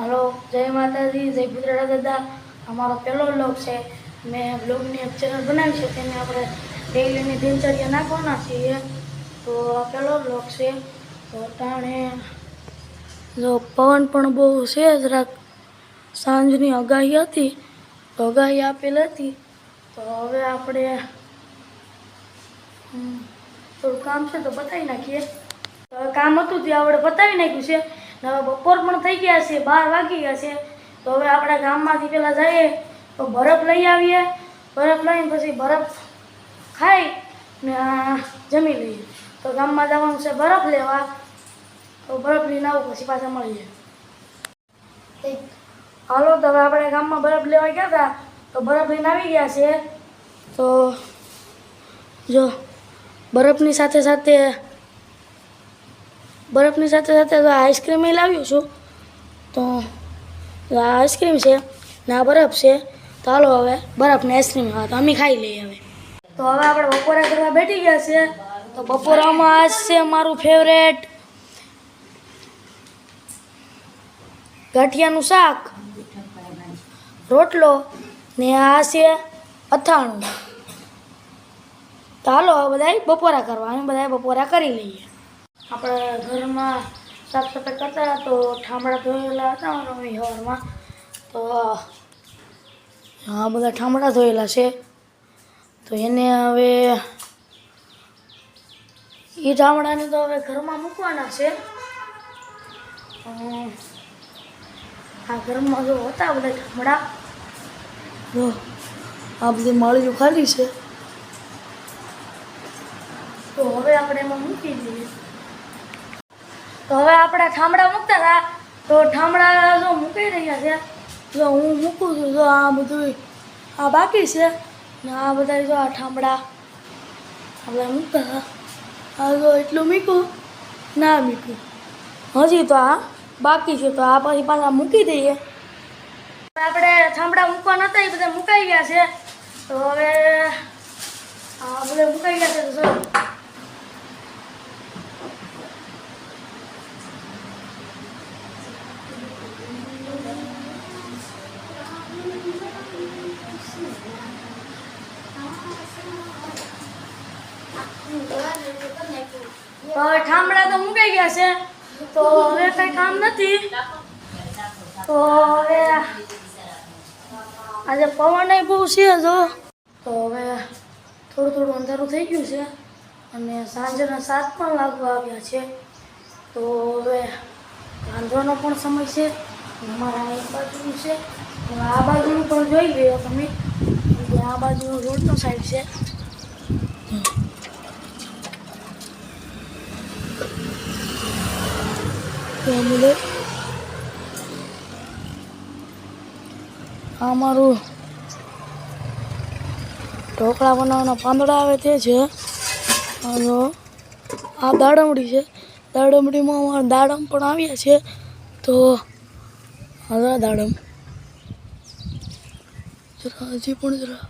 Hello, જય માતાજી, જય ગુજરાત દાદા. અમારો પહેલો બ્લોગ છે. મેં બ્લોગની એક ચેનલ બનાવી છે, તેને આપણે ડેઈલીની દિનચર્યા નાખવાના છીએ. તો આ પહેલો બ્લોગ છે. તો ટાણે જો પવન પણ બહુ છે, જરાક સાંજની આગાહી હતી, તો આગાહી આપેલ હતી. તો હવે આપણે થોડું કામ છે તો બતાવી નાખીએ. કામ હતું, તે આપણે બતાવી નાખ્યું છે. હવે બપોર પણ થઈ ગયા છે, બાર વાગી ગયા છે. તો હવે આપણા ગામમાંથી પહેલાં જઈએ, તો બરફ લઈ આવીએ. બરફ લઈને પછી બરફ ખાઈ ને જમી લઈએ. તો ગામમાં જવાનું છે બરફ લેવા. તો બરફ લઈને આવું, પછી પાછા મળીએ. હાલો, તો હવે આપણે ગામમાં બરફ લેવા ગયા હતા. તો બરફ લઈને આવી ગયા છે. તો જો, બરફની સાથે સાથે બરફની સાથે સાથે તો આઈસ્ક્રીમ લાવ્યું છું. તો આ આઈસ્ક્રીમ છે, ને આ બરફ છે, તો હાલો હવે બરફની આઈસ્ક્રીમ ખાવા. તો અમે ખાઈ લઈએ હવે. તો હવે આપણે બપોરા કરવા બેઠી ગયા છે. તો બપોરામાં આજ છે મારું ફેવરેટ ગાંઠિયાનું શાક, રોટલો ને આ છે અથાણું. તો હાલો બધાય બપોરા કરવા. અમે બધાય બપોરા કરી લઈએ. આપણે ઘરમાં સાફ સફાઈ કરતા તો ઠામડા ધોયેલા હતા મમ્મી હવારમાં તો, હા, બધા ઠામડા ધોયેલા છે. તો એને હવે એ ઠામડાને તો હવે ઘરમાં મૂકવાના છે. આ ઘરમાં જો હતા બધા ઠામડા આ બધી માળીઓ ખાલી છે. તો હવે આપણે એમાં મૂકી દઈએ. તો હવે આપણે ઠામડા મૂકતા હતા. તો ઠામડા જો મૂકી રહ્યા છે જો હું મૂકું છું. જો આ બધું આ બાકી છે. ને આ બધા જો આ ઠામડા આપણે મૂકતા હતા. આ જો એટલું મીકું, ના મીકું. હજી તો આ બાકી છે, તો આ પછી પાછા મૂકી દઈએ. આપણે ઠામડા મૂકવા નતા, એ બધા મુકાઈ ગયા છે. તો હવે આ બધા મુકાઈ ગયા છે, તો તો તો મુકાઈ ગયા છે. તો હવે કઈ કામ નથી. તો હવે આજે પવન બહુ છે જો. તો હવે થોડું થોડું અંધારું થઈ ગયું છે અને સાંજના સાત પણ લાગવા આવ્યા છે. તો હવે રાંધવાનો પણ સમય છે અમારા એક બાજુનું છે. આ બાજુનું પણ જોઈ ગયો તમે. આ બાજુ રોડનો સાઈડ છે. તો આ મારું ઢોકળા બનાવવાના પાંદડા આવે તે છે. અને આ દાડમડી છે. દાડમડીમાં અમારા દાડમ પણ આવ્યા છે. તો હા દાડમ. જરા હજી પણ જરા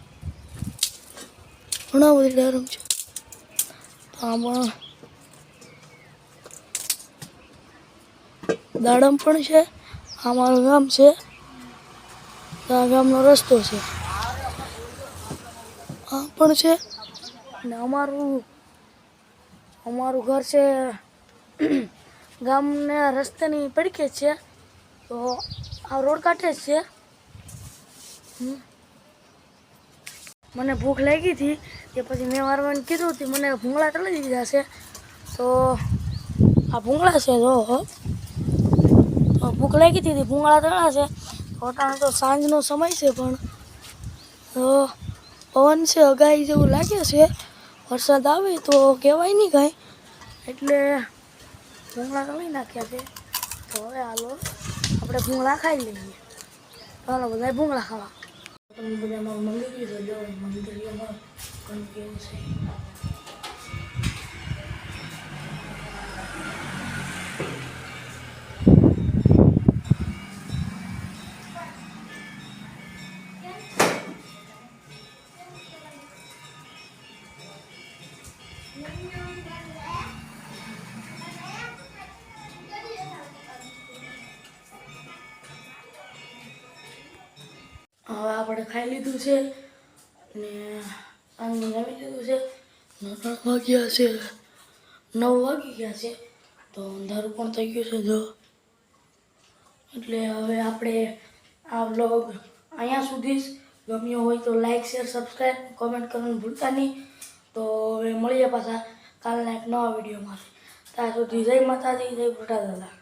ઘણા બધી દાડમ છે. તો આ પણ દાડમ પણ છે આ મારું ગામ છે, આ ગામનો રસ્તો છે. આ પણ છે, ને અમારું અમારું ઘર છે, ગામને રસ્તેની પડકે જ છે, તો આ રોડ કાંઠે છે. મને ભૂખ લાગી હતી કે પછી મેં મારવાને કીધું હતું મને ભૂંગળા તળી દીધા છે. તો આ ભૂંગળા છે જો ભૂખ લાગી હતી, ભૂંગળા તળા છે. પોતાનો તો સાંજનો સમય છે પણ તો પવન છે અગાઈ જેવું લાગે છે. વરસાદ આવે તો કહેવાય નહીં કાંઈ. એટલે ભૂંગળા તળી નાખ્યા છે. તો હવે હાલો, આપણે ભૂંગળા ખાઈ લઈએ. ચાલો બધા ભૂંગળા ખાવા. બધા મારું મંદિર જો મંદિર કેવું છે આપણે ખાઈ લીધું છે અને આંગળી જમી લીધું છે. નવ વાગ્યા છે. નવ વાગી ગયા છે. તો અંધારું પણ થઈ ગયું છે જો. એટલે હવે આપણે આ વ્લોગ અહીંયા સુધી જ ગમ્યો હોય તો લાઈક શેર સબસ્ક્રાઈબ કોમેન્ટ કરવાનું ભૂલતા નહીં. તો હવે મળીએ પાછા કાલના એક નવા વિડીયોમાં ત્યાં સુધી જય માતાજી, જય ભોટા દાદા.